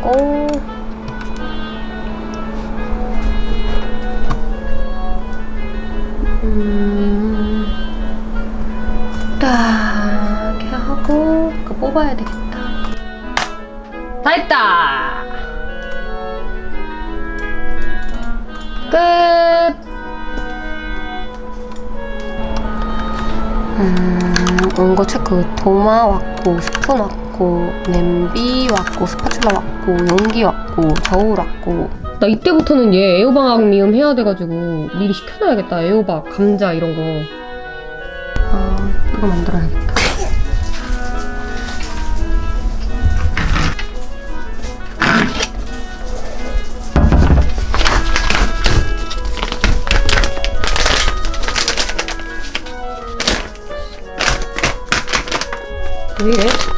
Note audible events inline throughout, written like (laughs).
있고 음, 딱 이렇게 하고 그 뽑아야 되겠다. 다 했다. 끝. 음, 온거 체크. 도마 왔고, 스푼 왔고, 냄비 왔고, 스파츌라 왔고, 용기 왔고, 저울 왔고. 나 이때부터는 얘 애호박 미음 해야 돼가지고 미리 시켜놔야겠다. 애호박, 감자 이런 거. 아, 이거 만들어야겠다. 왜 이래?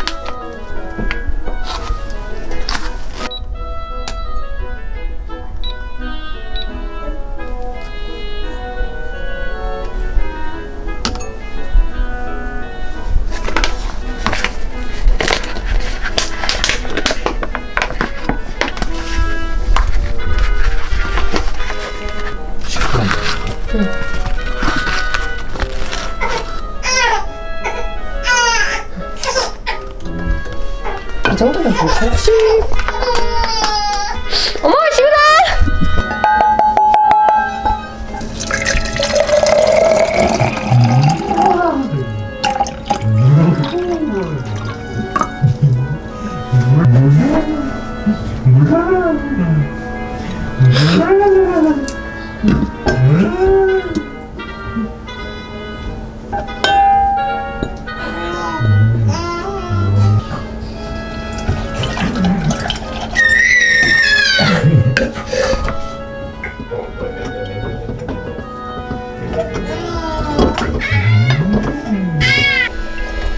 이 정도면 괜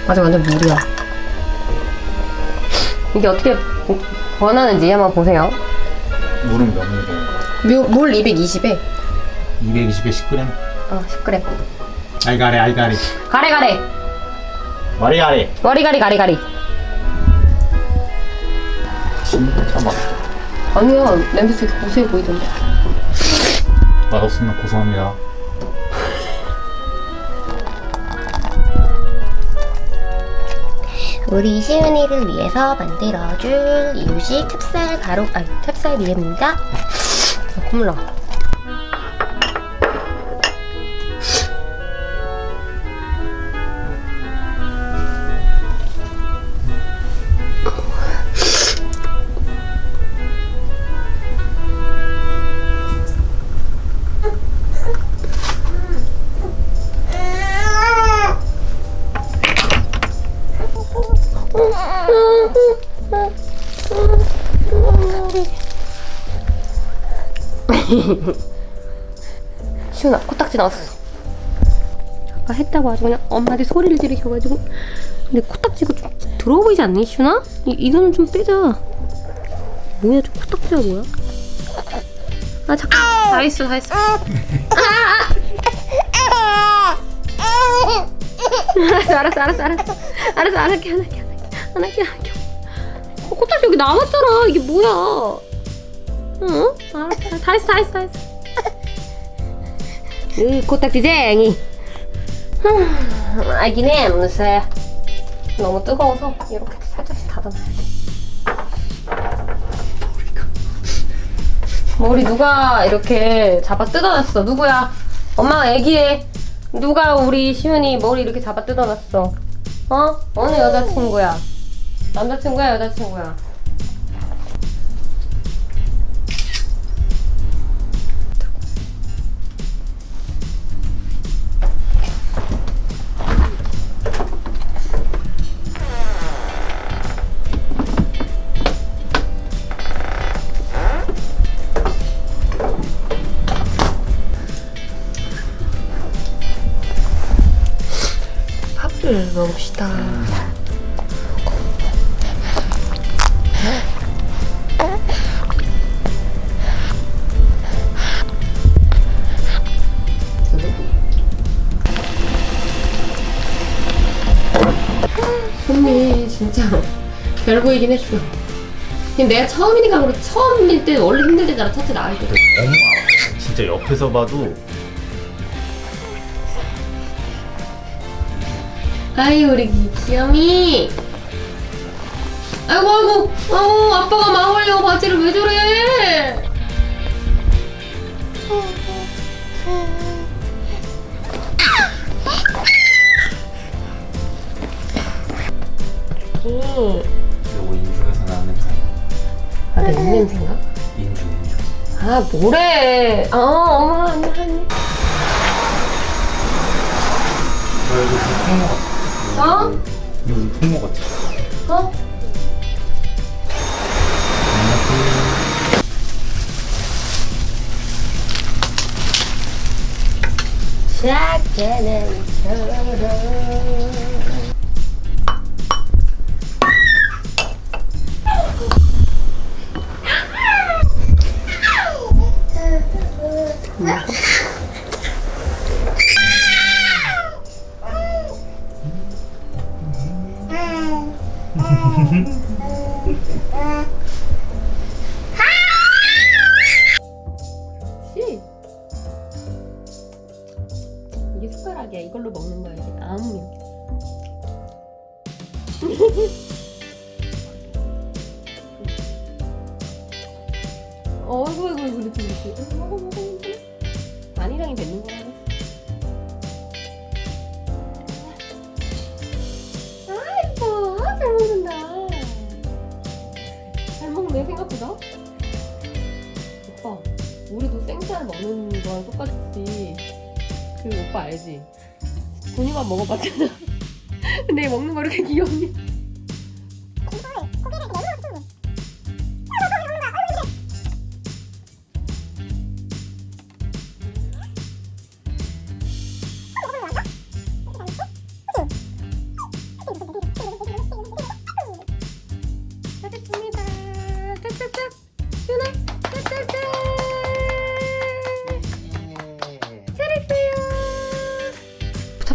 아직 완전 물이야. 이게 어떻게 원하는지 한번 보세요. 물은 몇 미리? 물 220에 220에 10g? 어, 10g. 아이가리 아이가리 가래 가래. 와리가리 와리가리 가리 가리. 진짜 맛 아니야, 냄새 되게 고소해 보이던데. 맛없으면 고소합니다 우리 시은이를 위해서 만들어줄 이유식 찹쌀 가루, 아니 찹쌀 미음입니다. 아, 콧물 나. (laughs) 시은아, 코딱지 나왔어. 아까 했다고 아주 그냥 엄마한테 소리를 지르셔가지고. 근데 코딱지가 좀 더러워 보이지 않니, 시은아? 이, 이거는 좀 빼자. 뭐야, 저 코딱지가 뭐야? 아, 잠깐. 다 했어, 다 했어. 아, 아. 알았어, 알았어, 알았어, 알았어. 알았어, 안 할게, 안 할게, 안 할게. 안 할게, 안 할게. 어, 코딱지 여기 남았잖아. 이게 뭐야? 응? 알았어, 다 했어, 다 했어, 다 했어. 으, 코딱지쟁이. 흠, 아기 냄새. 너무 뜨거워서 이렇게 살짝씩 닫아놔야 돼. 머리 누가 이렇게 잡아 뜯어놨어? 누구야? 엄마가 애기에 누가 우리 시윤이 머리 이렇게 잡아 뜯어놨어? 어? 어느 여자친구야? 남자친구야, 여자친구야? 밥을 먹읍시다. 언니 진짜 별 보이긴 했어. 근데 내가 처음이니까 그렇지 처음일 때 원래 힘들대잖아 첫째 나을 때. 엄마 진짜 옆에서 봐도 아이 우리 귀염이. 아이고 아이고 아우 아빠가 막으려고 바지를 왜 저래? 음. 요거 인중에서 나는 냄새 아, 내 입냄새인가? 인중 인중 아, 뭐래. 아, 어머, 아니, 아니. 저 통모 같아 어? 이거 무슨 통모 같아 어? 시작되는 처럼. 그치? 이게 숟가락이야. 이걸로 먹는 거야. 이게 아무 (laughs) 어이구 어이구 그렇지 그렇지 먹어 먹어 먹어 안이랑이 뱉는 거라 잘 먹네 생각보다 오빠 우리도 생쌀 먹는 거랑 똑같이 그 오빠 알지? 군이만 먹어봤잖아 (laughs) 근데 얘 먹는 거 이렇게 귀엽니?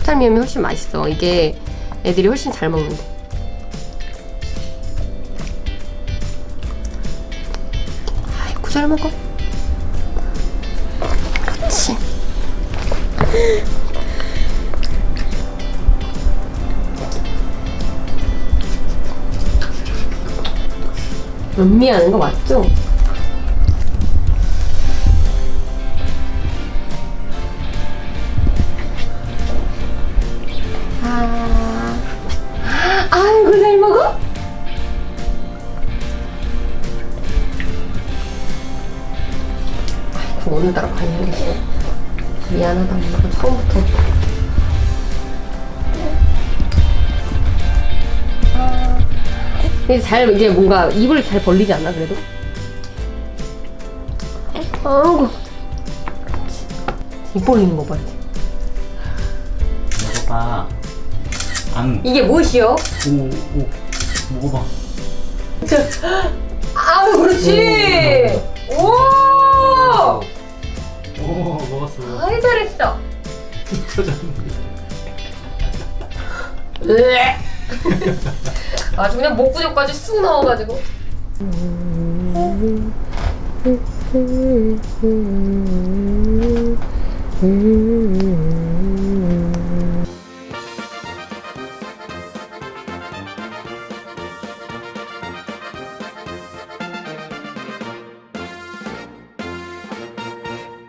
찹쌀미음이 훨씬 맛있어. 이게 애들이 훨씬 잘 먹는데. 아이고 잘 먹어. 그렇지. 음미하는 거 맞죠? 많이 흘리시네. 미안하다 엄마가 처음부터. 아, 근데 잘 이제 뭔가 입을 잘 벌리지 않나 그래도? 아이고. 입 벌리는 거 봐. 이제. 먹어봐 앙 이게 무엇이요? 오, 오. 먹어봐 아우 그렇지. 터졌네 으에. 아주 그냥 목구멍까지 쑥 넣어가지고.